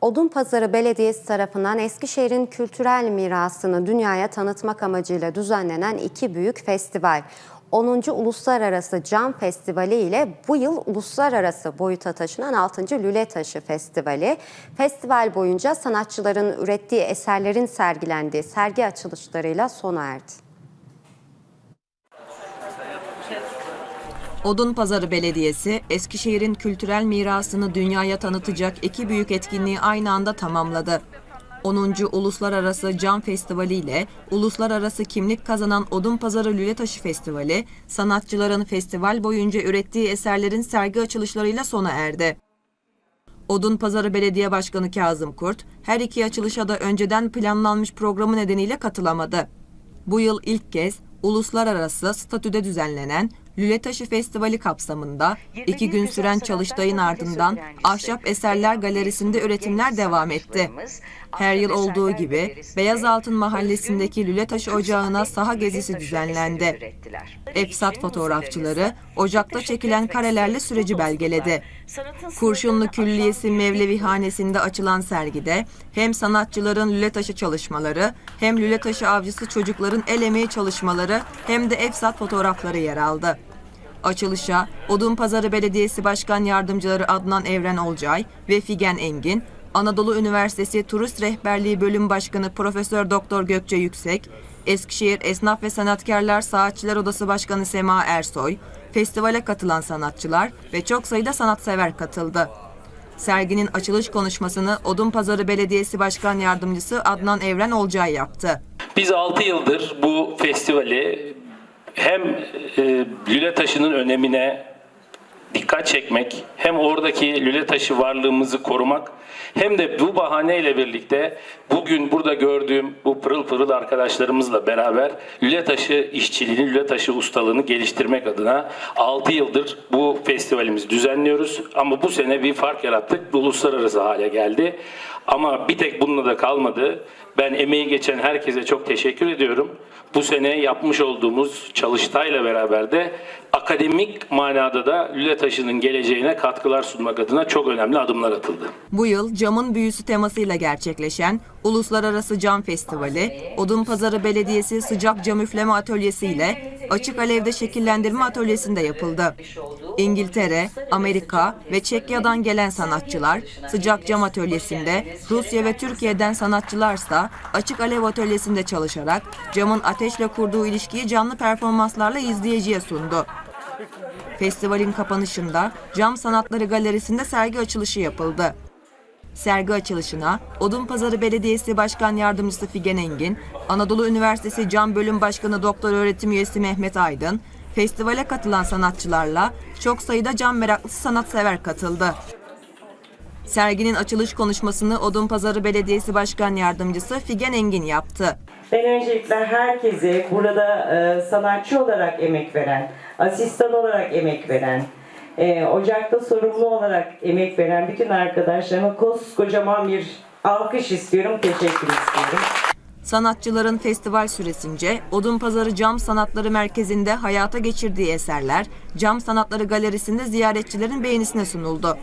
Odunpazarı Belediyesi tarafından Eskişehir'in kültürel mirasını dünyaya tanıtmak amacıyla düzenlenen iki büyük festival. 10. Uluslararası Cam Festivali ile bu yıl uluslararası boyuta taşınan 6. Lüle Taşı Festivali. Festival boyunca sanatçıların ürettiği eserlerin sergilendiği sergi açılışlarıyla sona erdi. Odunpazarı Belediyesi, Eskişehir'in kültürel mirasını dünyaya tanıtacak iki büyük etkinliği aynı anda tamamladı. 10. Uluslararası Cam Festivali ile Uluslararası Kimlik Kazanan Odunpazarı Lületaşı Festivali, sanatçıların festival boyunca ürettiği eserlerin sergi açılışlarıyla sona erdi. Odunpazarı Belediye Başkanı Kazım Kurt, her iki açılışa da önceden planlanmış programı nedeniyle katılamadı. Bu yıl ilk kez uluslararası statüde düzenlenen Lületaşı Festivali kapsamında iki gün süren çalıştayın ardından Ahşap Eserler Galerisi'nde üretimler devam etti. Her yıl olduğu gibi Beyazaltın Mahallesi'ndeki Lületaşı Ocağı'na saha gezisi düzenlendi. Efsat fotoğrafçıları ocakta çekilen karelerle süreci belgeledi. Kurşunlu Külliyesi Mevlevihanesi'nde açılan sergide hem sanatçıların lületaşı çalışmaları hem lületaşı avcısı çocukların el emeği çalışmaları hem de efsat fotoğrafları yer aldı. Açılışa Odunpazarı Belediyesi Başkan Yardımcıları Adnan Evren Olcay ve Figen Engin, Anadolu Üniversitesi Turist Rehberliği Bölüm Başkanı Profesör Doktor Gökçe Yüksek, Eskişehir Esnaf ve Sanatkarlar Saatçiler Odası Başkanı Sema Ersoy, festivale katılan sanatçılar ve çok sayıda sanatsever katıldı. Serginin açılış konuşmasını Odunpazarı Belediyesi Başkan Yardımcısı Adnan Evren Olcay yaptı. Biz 6 yıldır bu festivali hem e, lüle taşının önemine dikkat çekmek, hem oradaki lüle taşı varlığımızı korumak, hem de bu bahaneyle birlikte bugün burada gördüğüm bu pırıl pırıl arkadaşlarımızla beraber lüle taşı işçiliğini, lüle taşı ustalığını geliştirmek adına 6 yıldır bu festivalimizi düzenliyoruz. Ama bu sene bir fark yarattık, uluslararası hale geldi. Ama bir tek bununla da kalmadı. Ben emeği geçen herkese çok teşekkür ediyorum. Bu sene yapmış olduğumuz çalıştayla beraber de akademik manada da lüle taşının geleceğine katkılar sunmak adına çok önemli adımlar atıldı. Bu yıl camın büyüsü temasıyla gerçekleşen Uluslararası Cam Festivali, Odunpazarı Belediyesi Sıcak Cam Üfleme Atölyesi ile Açık Alevde Şekillendirme Atölyesi'nde yapıldı. İngiltere, Amerika ve Çekya'dan gelen sanatçılar Sıcak Cam Atölyesi'nde, Rusya ve Türkiye'den sanatçılarsa Açık Alev Atölyesi'nde çalışarak camın ateşle kurduğu ilişkiyi canlı performanslarla izleyiciye sundu. Festivalin kapanışında Cam Sanatları Galerisi'nde sergi açılışı yapıldı. Sergi açılışına Odunpazarı Belediyesi Başkan Yardımcısı Figen Engin, Anadolu Üniversitesi Cam Bölüm Başkanı Doktor Öğretim Üyesi Mehmet Aydın, festivale katılan sanatçılarla çok sayıda cam meraklısı sanatsever katıldı. Serginin açılış konuşmasını Odunpazarı Belediyesi Başkan Yardımcısı Figen Engin yaptı. Ben öncelikle herkese burada e, sanatçı olarak emek veren, asistan olarak emek veren, e, ocakta sorumlu olarak emek veren bütün arkadaşlarıma koskocaman bir alkış istiyorum, teşekkür istiyorum. Sanatçıların festival süresince Odunpazarı Cam Sanatları Merkezi'nde hayata geçirdiği eserler Cam Sanatları Galerisi'nde ziyaretçilerin beğenisine sunuldu.